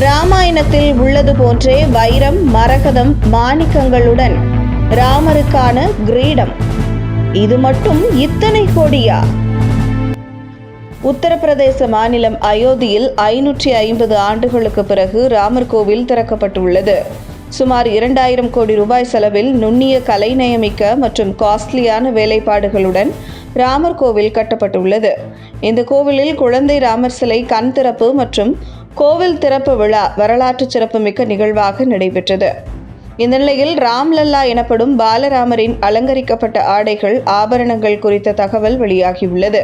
ராமாயணத்தில் உள்ளது போன்றே வைரம் மரகதம் மாணிக்கங்களுடன் ராமருக்கான கிரீடம். இது மட்டும் இத்தனை கோடியா? உத்தரப்பிரதேச மாநிலம் அயோத்தியில் ஐநூற்றி ஐம்பது ஆண்டுகளுக்கு பிறகு ராமர் கோவில் திறக்கப்பட்டுள்ளது. சுமார் இரண்டாயிரம் கோடி ரூபாய் செலவில் நுண்ணிய கலைநயமிக்க மற்றும் காஸ்ட்லியான வேலைப்பாடுகளுடன் ராமர் கோவில் கட்டப்பட்டுள்ளது. இந்த கோவிலில் குழந்தை ராமர் சிலை கண் திறப்பு மற்றும் கோவில் திறப்பு விழா வரலாற்று சிறப்புமிக்க நிகழ்வாக நடைபெற்றது. இந்த நிலையில் ராம்லல்லா எனப்படும் பாலராமரின் அலங்கரிக்கப்பட்ட ஆடைகள் ஆபரணங்கள் குறித்த தகவல் வெளியாகியுள்ளது.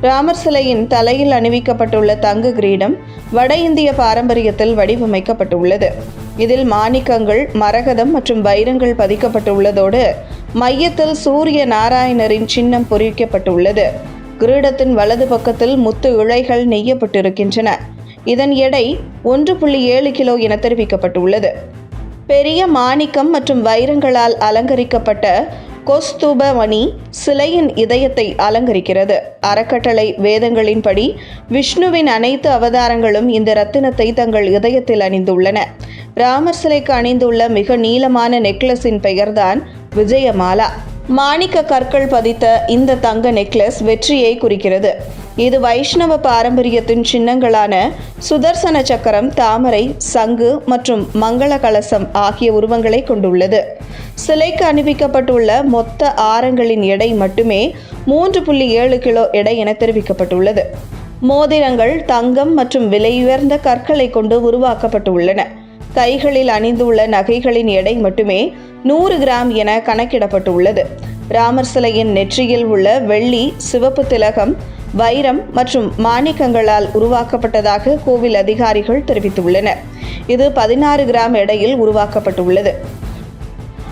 ராமர் சிலையின் தலையில் அணிவிக்கப்பட்டுள்ள தங்க கிரீடம் வட இந்திய பாரம்பரியத்தில் வடிவமைக்கப்பட்டுள்ளது. இதில் மாணிக்கங்கள் மரகதம் மற்றும் வைரங்கள் பதிக்கப்பட்டுள்ளதோடு மையத்தில் சூரிய நாராயணரின் சின்னம் பொறிக்கப்பட்டுள்ளது. கிரீடத்தின் வலது பக்கத்தில் முத்து இழைகள் நெய்யப்பட்டிருக்கின்றன. இதன் எடை ஒன்று புள்ளி ஏழு கிலோ என தெரிவிக்கப்பட்டுள்ளது. பெரிய மாணிக்கம் மற்றும் வைரங்களால் அலங்கரிக்கப்பட்ட கொஸ்தூப மணி சிலையின் இதயத்தை அலங்கரிக்கிறது. அறக்கட்டளை வேதங்களின்படி விஷ்ணுவின் அனைத்து அவதாரங்களும் இந்த ரத்தினத்தை தங்கள் இதயத்தில் அணிந்துள்ளன. ராமர் சிலைக்கு அணிந்துள்ள மிக நீளமான நெக்லஸின் பெயர்தான் விஜயமாலா. மாணிக்க கற்கள் பதித்த இந்த தங்க நெக்லஸ் வெற்றியை குறிக்கிறது. இது வைஷ்ணவ பாரம்பரியத்தின் சின்னங்களான சுதர்சன சக்கரம் தாமரை சங்கு மற்றும் மங்கள கலசம் ஆகிய உருவங்களை கொண்டுள்ளது. சிலைக்கு அணிவிக்கப்பட்டுள்ள மொத்த ஆரங்களின் எடை மட்டுமே மூன்று புள்ளி ஏழு கிலோ எடை என தெரிவிக்கப்பட்டுள்ளது. மோதிரங்கள் தங்கம் மற்றும் விலையுயர்ந்த கற்களை கொண்டு உருவாக்கப்பட்டுள்ளன. கைகளில் அணிந்துள்ள நகைகளின் எடை மட்டுமே நூறு கிராம் என கணக்கிடப்பட்டுள்ளது. ராமர் சிலையின் நெற்றியில் உள்ள வெள்ளி சிவப்பு திலகம் வைரம் மற்றும் மாணிக்கங்களால் உருவாக்கப்பட்டதாக கோவில் அதிகாரிகள் தெரிவித்துள்ளனர். இது பதினாறு கிராம் எடையில் உருவாக்கப்பட்டுள்ளது.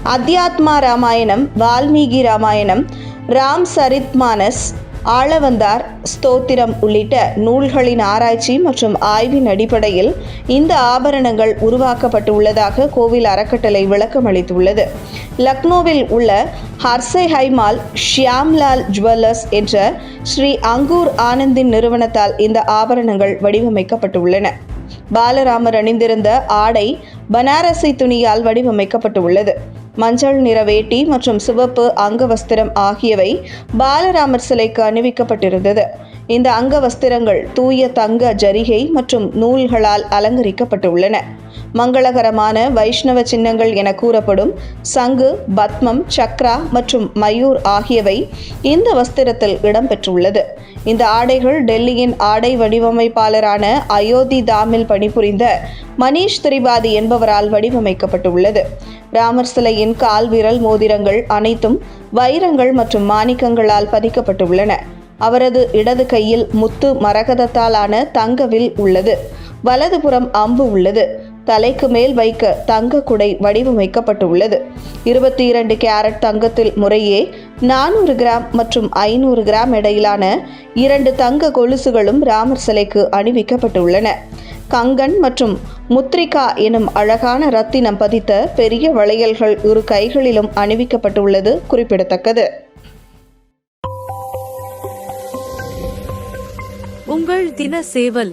அத்தியாத்மா ராமாயணம் வால்மீகி ராமாயணம் ராம் சரித் மானஸ் ஆளவந்தார் ஸ்தோத்திரம் உள்ளிட்ட நூல்களின் ஆராய்ச்சி மற்றும் ஆய்வின் அடிப்படையில் இந்த ஆபரணங்கள் உருவாக்கப்பட்டுள்ளதாக கோவில் அறக்கட்டளை விளக்கம் அளித்துள்ளது. லக்னோவில் உள்ள ஹர்சை ஹைமால் ஷியாம்லால் ஜுவல்லர்ஸ் என்ற ஸ்ரீ அங்கூர் ஆனந்தின் நிறுவனத்தால் இந்த ஆபரணங்கள் வடிவமைக்கப்பட்டுள்ளன. பாலராமர் அணிந்திருந்த ஆடை பனாரசி துணியால் வடிவமைக்கப்பட்டுள்ளது. மஞ்சள் நிற வேட்டி மற்றும் சிவப்பு அங்கவஸ்திரம் ஆகியவை பாலராமர் சிலைக்கு அணிவிக்கப்பட்டிருந்தது. இந்த அங்க வஸ்திரங்கள் தூய தங்க ஜரிகை மற்றும் நூல்களால் அலங்கரிக்கப்பட்டுள்ளன. மங்களகரமான வைஷ்ணவ சின்னங்கள் என கூறப்படும் சங்கு பத்மம் சக்ரா மற்றும் மயூர் ஆகியவை இந்த வஸ்திரத்தில் இடம்பெற்றுள்ளது. இந்த ஆடைகள் டெல்லியின் ஆடை வடிவமைப்பாளரான அயோத்தி தாமில் பணிபுரிந்த மணீஷ் திரிபாதி என்பவரால் வடிவமைக்கப்பட்டுள்ளது. ராமர் சிலையின் கால் விரல் மோதிரங்கள் அனைத்தும் வைரங்கள் மற்றும் மாணிக்கங்களால் பதிக்கப்பட்டுள்ளன. அவரது இடது கையில் முத்து மரகதத்தாலான தங்கவில் உள்ளது. வலதுபுறம் அம்பு உள்ளது. தலைக்கு மேல் வைக்க தங்க குடை வடிவமைக்கப்பட்டுள்ளது. இருபத்தி இரண்டு கேரட் தங்கத்தில் முறையே நானூறு கிராம் மற்றும் ஐநூறு கிராம் இடையிலான இரண்டு தங்க கொலுசுகளும் ராமர் சிலைக்கு அணிவிக்கப்பட்டுள்ளன. கங்கன் மற்றும் முத்ரிகா எனும் அழகான ரத்தினம் பதித்த பெரிய வளையல்கள் இரு கைகளிலும் அணிவிக்கப்பட்டுள்ளது குறிப்பிடத்தக்கது. உங்கள் தின சேவல்